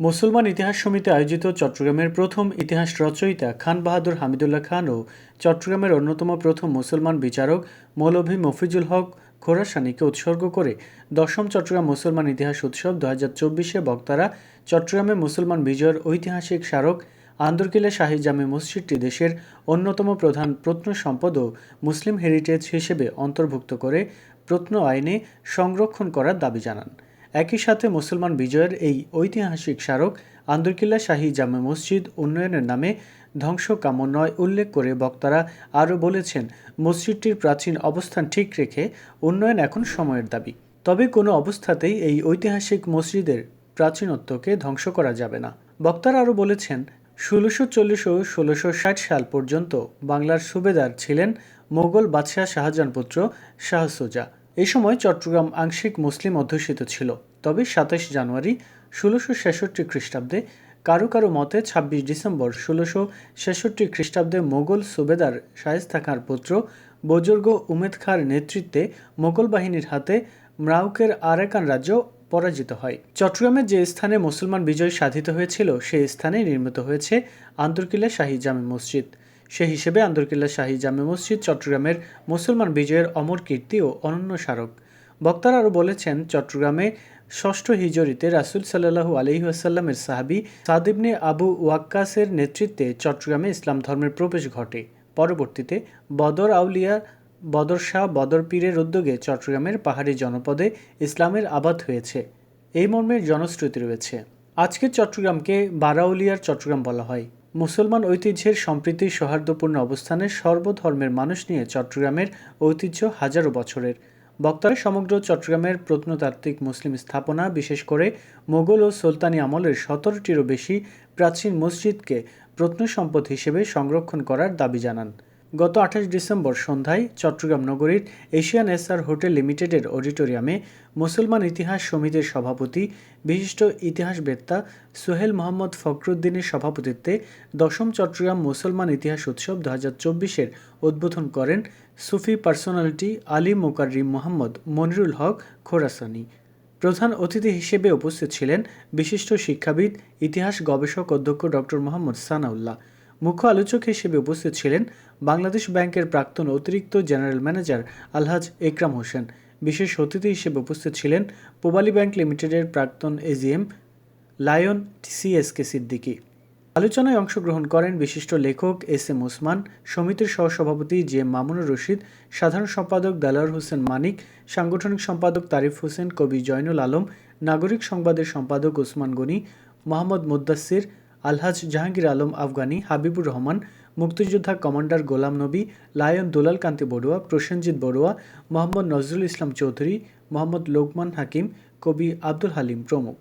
মুসলমান ইতিহাস সমিতি আয়োজিত চট্টগ্রামের প্রথম ইতিহাস রচয়িতা খান বাহাদুর হামিদুল্লাহ খান ও চট্টগ্রামের অন্যতম প্রথম মুসলমান বিচারক মৌলভী মফিজুল হক খোরাসানিকে উৎসর্গ করে দশম চট্টগ্রাম মুসলমান ইতিহাস উৎসব দু হাজার চব্বিশে বক্তারা চট্টগ্রামে মুসলমান বিজয়ের ঐতিহাসিক স্মারক, আন্দরকিল্লা শাহী জামে মসজিদটি দেশের অন্যতম প্রধান প্রত্নসম্পদ ও মুসলিম হেরিটেজ হিসেবে অন্তর্ভুক্ত করে প্রত্ন আইনে সংরক্ষণ করার দাবি জানান। একই সাথে মুসলমান বিজয়ের এই ঐতিহাসিক স্মারক আন্দরকিল্লা শাহী জামে মসজিদ উন্নয়নের নামে ধ্বংস কাম্য নয় উল্লেখ করে বক্তারা আরও বলেছেন, মসজিদটির প্রাচীন অবস্থান ঠিক রেখে উন্নয়ন এখন সময়ের দাবি। তবে কোনো অবস্থাতেই এই ঐতিহাসিক মসজিদের প্রাচীনত্বকে ধ্বংস করা যাবে না। বক্তারা আরও বলেছেন, ষোলোশো চল্লিশ ও ষোলোশো ষাট সাল পর্যন্ত বাংলার সুবেদার ছিলেন মোগল বাদশাহ শাহজাহান পুত্র শাহ সুজা। এই সময় চট্টগ্রাম আংশিক মুসলিম অধ্যুষিত ছিল। তবে সাতাশ জানুয়ারি ষোলোশো ছেষট্টি খ্রিস্টাব্দে কারও কারও মতে ছাব্বিশ ডিসেম্বর ষোলোশো ছেষট্টি খ্রিস্টাব্দে মোগল সুবেদার শায়েস্তা খাঁর পুত্র বজুর্গ উমেদ খাঁর নেতৃত্বে মোগল বাহিনীর হাতে ম্রাউকের আরাকান রাজ্য পরাজিত হয়। চট্টগ্রামে যে স্থানে মুসলমান বিজয় সাধিত হয়েছিল সেই স্থানে নির্মিত হয়েছে আন্দরকিল্লা শাহী জামে মসজিদ। সে হিসেবে আন্দরকিল্লা শাহী জামে মসজিদ চট্টগ্রামের মুসলমান বিজয়ের অমর কীর্তি ও অনন্য স্মারক। বক্তারা আরও বলেছেন, চট্টগ্রামে ষষ্ঠ হিজরিতে রাসুল সাল্লাহু আলহিহাসাল্লামের সাহাবি সাদিবনে আবু ওয়াক্কাসের নেতৃত্বে চট্টগ্রামে ইসলাম ধর্মের প্রবেশ ঘটে। পরবর্তীতে বদর আউলিয়া, বদর শাহ, বদর পীরের উদ্যোগে চট্টগ্রামের পাহাড়ি জনপদে ইসলামের আবাদ হয়েছে। এই মর্মের জনশ্রুতি রয়েছে। আজকের চট্টগ্রামকে বারাউলিয়ার চট্টগ্রাম বলা হয়। মুসলমান ঐতিহ্যের সম্প্রীতি সৌহার্দ্যপূর্ণ অবস্থানে সর্বধর্মের মানুষ নিয়ে চট্টগ্রামের ঐতিহ্য হাজারো বছরের। বক্তারা সমগ্র চট্টগ্রামের প্রত্নতাত্ত্বিক মুসলিম স্থাপনা, বিশেষ করে মোগল ও সুলতানি আমলের সতেরোটিরও বেশি প্রাচীন মসজিদকে প্রত্নসম্পদ হিসেবে সংরক্ষণ করার দাবি জানান। গত আঠাশ ডিসেম্বর সন্ধ্যায় চট্টগ্রাম নগরীর এশিয়ান এসআর হোটেল লিমিটেডের অডিটোরিয়ামে মুসলমান ইতিহাস সমিতির সভাপতি, বিশিষ্ট ইতিহাসবেত্তা সোহেল মোহাম্মদ ফখরুদ্দিনের সভাপতিত্বে দশম চট্টগ্রাম মুসলমান ইতিহাস উৎসব দু হাজার চব্বিশের উদ্বোধন করেন সুফি পার্সোনালিটি আলী মোকাররিম মোহাম্মদ মনিরুল হক খোরাসানি। প্রধান অতিথি হিসেবে উপস্থিত ছিলেন বিশিষ্ট শিক্ষাবিদ, ইতিহাস গবেষক অধ্যক্ষ ডক্টর মোহাম্মদ সানাউল্লাহ। মুখ্য আলোচক হিসেবে উপস্থিত ছিলেন বাংলাদেশ ব্যাংকের প্রাক্তন অতিরিক্ত জেনারেল ম্যানেজার আলহাজ একরাম হোসেন। বিশেষ অতিথি হিসেবে উপস্থিত ছিলেন পোবালি ব্যাংক লিমিটেডের প্রাক্তন এজিএম লায়ন সিএসকে সিদ্দিকী। আলোচনায় অংশগ্রহণ করেন বিশিষ্ট লেখক এস এম ওসমান, সমিতির সহসভাপতি জে মামুনুর রশিদ, সাধারণ সম্পাদক দালার হোসেন মানিক, সাংগঠনিক সম্পাদক তারিফ হোসেন, কবি জয়নুল আলম, নাগরিক সংবাদের সম্পাদক ওসমান গনি, মোহাম্মদ মুদ্দাসির আলহাজ জাহাঙ্গীর আলম আফগানি, হাবিবুর রহমান, মুক্তিযোদ্ধা কমান্ডার গোলাম নবী, লায়ন দুলাল কান্তি বড়ুয়া, প্রসেনজিৎ বড়ুয়া, মোহাম্মদ নজরুল ইসলাম চৌধুরী, মোহাম্মদ লোকমান হাকিম, কবি আব্দুল হালিম প্রমুখ।